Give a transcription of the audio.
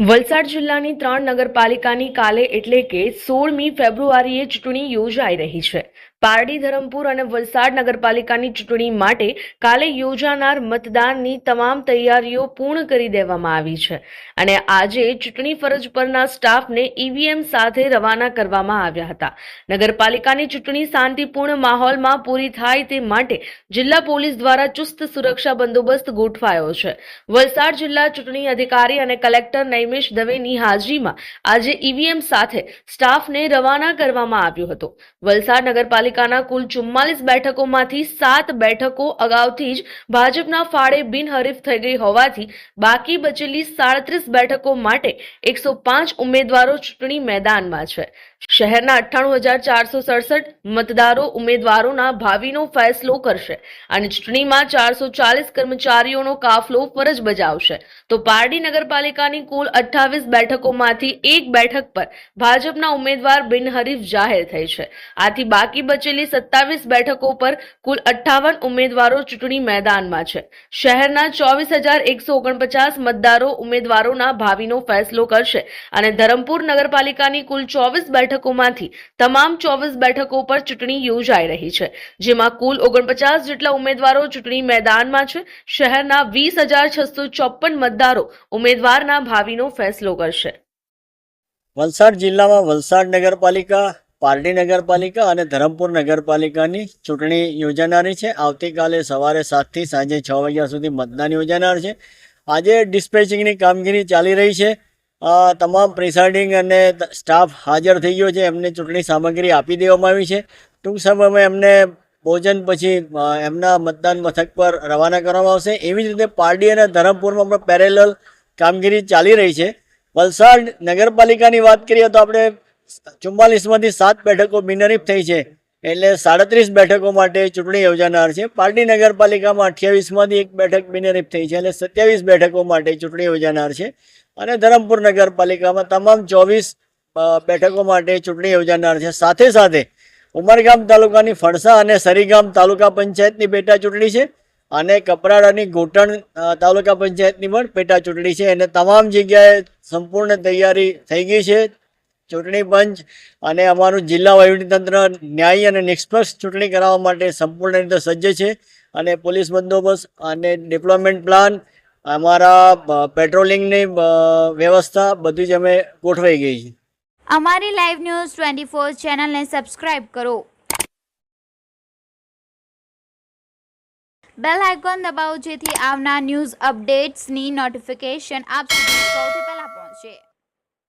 વલસાડ જિલ્લાની ત્રણ નગરપાલિકાની કાલે એટલે કે સોળમી ફેબ્રુઆરીએ ચૂંટણી યોજાઈ રહી છે. પારડી, ધરમપુર અને વલસાડ નગરપાલિકાની ચૂંટણી માટે કાલે યોજાનાર મતદાનની તમામ તૈયારીઓ પૂર્ણ કરી દેવામાં આવી છે. અને આજે ચૂંટણી ફરજ પરના સ્ટાફને ઈવીએમ સાથે રવાના કરવામાં આવ્યા હતા. નગરપાલિકાની ચૂંટણી શાંતિપૂર્ણ માહોલમાં પૂરી થાય તે માટે જિલ્લા પોલીસ દ્વારા ચુસ્ત સુરક્ષા બંદોબસ્ત ગોઠવાયો છે. વલસાડ જિલ્લા ચૂંટણી અધિકારી અને કલેક્ટર નૈમેશ દવેની હાજરીમાં આજે ઈવીએમ સાથે સ્ટાફને રવાના કરવામાં આવ્યો હતો. વલસાડ નગરપાલિકાના કુલ ચુમ્માલીસ બેઠકોમાંથી સાત બેઠકો અગાઉથી જ ભાજપના ફાળે બિનહરીફ થઈ ગઈ હોવાથી બાકી બચેલી સાડત્રીસ બેઠકો માટે એકસો પાંચ ઉમેદવારો ચૂંટણી મેદાનમાં છે. શહેરના અઠ્ઠાણું હજાર ચારસો સડસઠ મતદારો ઉમેદવારોના ભાવિનો ફેસલો કરશે અને ચૂંટણીમાં ચારસો ચાલીસ કર્મચારીઓનો કાફલો ફરજ બજાવશે. તો પારડી નગરપાલિકાની કુલ અઠ્ઠાવીસ બેઠકોમાંથી એક બેઠક પર ભાજપના ઉમેદવાર બિનહરીફ જાહેર થઈ છે. આથી બાકી બચેલી સત્તાવીસ બેઠકો પર કુલ અઠ્ઠાવન ઉમેદવારો ચૂંટણી મેદાનમાં છે. શહેરના ચોવીસ હજાર એકસો ઓગણપચાસ મતદારો ઉમેદવારોના ભાવિનો ફેસલો કરશે અને ધરમપુર નગરપાલિકાની કુલ ચોવીસ બેઠકોમાંથી તમામ ચોવીસ બેઠકો પર ચૂંટણી યોજાઈ રહી છે, જેમાં કુલ ઓગણપચાસ જેટલા ઉમેદવારો ચૂંટણી મેદાનમાં છે, શહેરના વીસ હજાર છસો ચોપન મતદારો ઉમેદવારના ભાવિનો ફેસલો કરશે. વલસાડ જિલ્લામાં વલસાડ નગરપાલિકા, પારડી નગરપાલિકા અને ધરમપુર નગરપાલિકાની ચૂંટણી યોજાનારી છે. આવતીકાલે સવારે સાતથી સાંજે છ વાગ્યા સુધી મતદાન યોજાનાર છે. આજે ડિસ્પેચિંગની કામગીરી ચાલી રહી છે. તમામ પ્રિસાઇડિંગ અને સ્ટાફ હાજર થઈ ગયો છે. એમને ચૂંટણી સામગ્રી આપી દેવામાં આવી છે. ટૂંક સમયમાં એમને ભોજન પછી એમના મતદાન મથક પર રવાના કરવામાં આવશે. એવી જ રીતે પારડી અને ધરમપુરમાં પણ પેરેલલ કામગીરી ચાલી રહી છે. વલસાડ નગરપાલિકાની વાત કરીએ તો આપણે ચુમ્માલીસમાંથી સાત બેઠકો બિનરીફ થઈ છે. એટલે સાડત્રીસ બેઠકો માટે ચૂંટણી યોજાનાર છે. પારડી નગરપાલિકામાં અઠ્યાવીસમાંથી એક બેઠક બિનહરીફ થઈ છે એટલે સત્યાવીસ બેઠકો માટે ચૂંટણી યોજાનાર છે. અને ધરમપુર નગરપાલિકામાં તમામ ચોવીસ બેઠકો માટે ચૂંટણી યોજાનાર છે. સાથે સાથે ઉમરગામ તાલુકાની ફણસા અને સરીગામ તાલુકા પંચાયતની પેટા ચૂંટણી છે અને કપરાડાની ઘોટણ તાલુકા પંચાયતની પણ પેટા ચૂંટણી છે. અને તમામ જગ્યાએ સંપૂર્ણ તૈયારી થઈ ગઈ છે. ચૂંટણી પંચ અને અમારું જિલ્લા વહીવટીતંત્ર ન્યાયી અને નિષ્પક્ષ ચૂંટણી કરાવવા માટે સંપૂર્ણ રીતે સજ્જ છે અને પોલીસ બંદોબસ્ત અને ડિપ્લોયમેન્ટ પ્લાન, અમારા પેટ્રોલિંગની વ્યવસ્થા બધી જ અમે ગોઠવાઈ ગઈ છે. અમારી લાઈવ ન્યૂઝ ટ્વેન્ટી ફોર ચેનલને સબસ્ક્રાઇબ કરો. બેલ આઇકોન દબાવો જેથી આવનાર ન્યૂઝ અપડેટ્સની નોટિફિકેશન આપ સુધી સૌથી પહેલા પહોંચે.